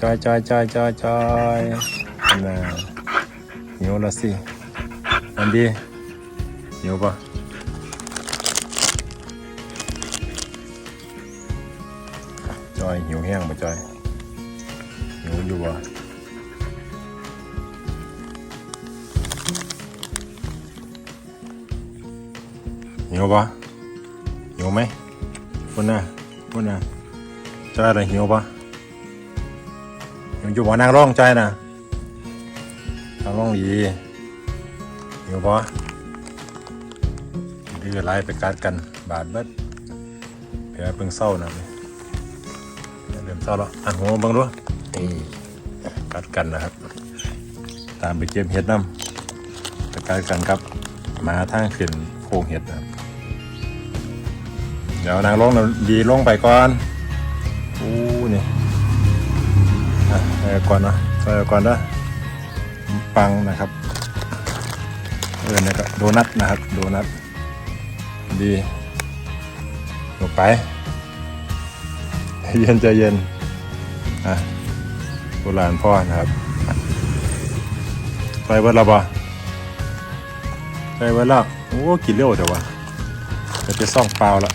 จอยจอยจอยจอยจอยน่ะหิวแล้วสิอันดีหิวปะจอยหิวแห้งปะจอยหิวอยู่ปะหิวปะหิวไหมพุ่นน่ะพุ่นน่ะจอยอะไรหิวปะ อยู่บ่นางร้องใจนะนางร้องดีอยู่บ่ดื้อไล่ไปกัดกันบาดเบิดแผลเพิ่งเศร้านะเริ่มเศร้าแล้วอะหัวบังดูนี่กัดกันนะครับ ตามไปเก็บเห็ดน้ำไปกัดกันครับมาทางขึ้นโค้งเห็ดนะเดี๋ยวนางร้องนะดีลงไปก่อนอู้นี่ อะเอาก่อนนะเอาก่อนนะปังนะครับเออเนี่ยก็โดนัทนะครับโดนัทดีลงไปใจเย็นใจเย็นอะโบราณพ่อนะครับไปเบิดละบ่ไปเบิดล้วโอ้กินเร็วแต่ว่าจะไปซ่องเปล่าละ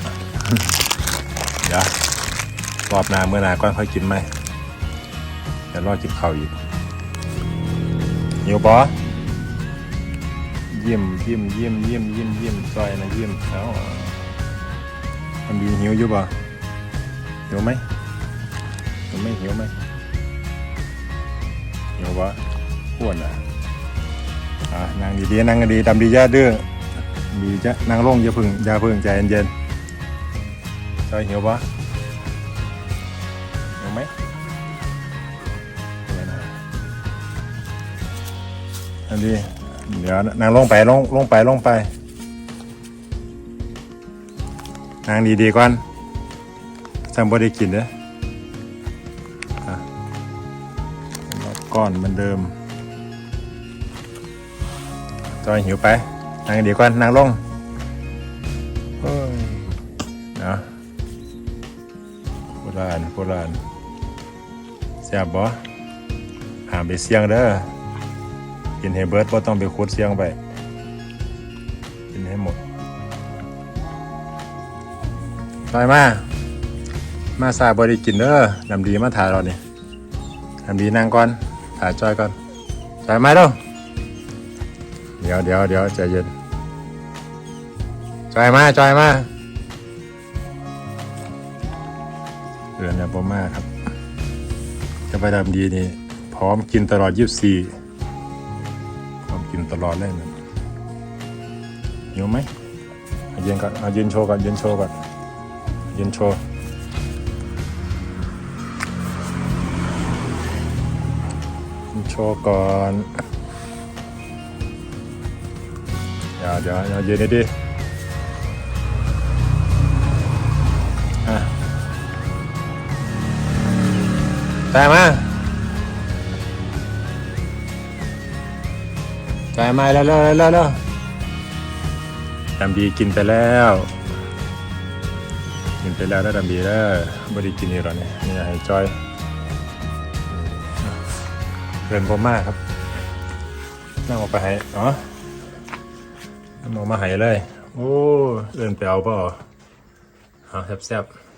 เดี๋ยวรอบหน้าเมื่อหน้าก่อนค่อยกินไหม รอจิบข้าวอีกหิวปะเยี่ยมเยี่ยมเยี่ยมเยี่ยมเยี่ยมเยี่ยมซอยนะเยี่ยมเอามันดีหิวอยู่ปะหิวไหมหิวไหมหิวไหมหิวปะอ้วนอะอะนางดีๆนางดีดำดีย่าเด้อดีจ้ะนางลงอย่าพึ่งอย่าพึ่งใจเย็นๆซอยหิวปะหิวไหม อันนี้เดี๋ยวนางลงไปลงลงไปลงไปนางดีดีๆก่อนจำบ่ได้กินเด้ออะแล้วก้อนเหมือนเดิมจอยหิวไปนางดีก่อนนางลงเฮ้ยนะโบราณโบราณแซ่บบ่หามไปเสียงเด้อ กินให้เบิร์ดว่าต้องไปคูดเสียงไป กินให้หมดไปมา มาสาบริกินเด้อน้ำดีมาถ่ายเราเนี่ยน้ำดีนั่งก่อน ถ่ายจอยก่อนจอยมาเด้อเดี๋ยวเดี๋ยวเดี๋ยวใจเย็นจอยมาจอยมาเดือนเนี่ยบ่มากครับ จะไปดำดีนี่ พร้อมกินตลอด 24 กินตลอดเลยนะหิวไหมเยืนก่อนเอายืนโชว์ก่อนยืนโชว์ก่อนยืนโชว์โชว์ก่อนเดี๋ยวเดี๋ยวเดี๋ยวยืนดีๆอะแต่มา จ่ายมาแล้วแล้วแล้วแล้วดำดีกินไปแล้ว กินไปแล้วได้ดำดีแล้วบไดีกินอีกแล้วเนี่ยนี่ให้จอยเกินผมมากครับนั่งออกไปให้อ๋อนั่งออมาให้เลย โอ้เดินไปเอาเปล่าเอาแซ่บๆ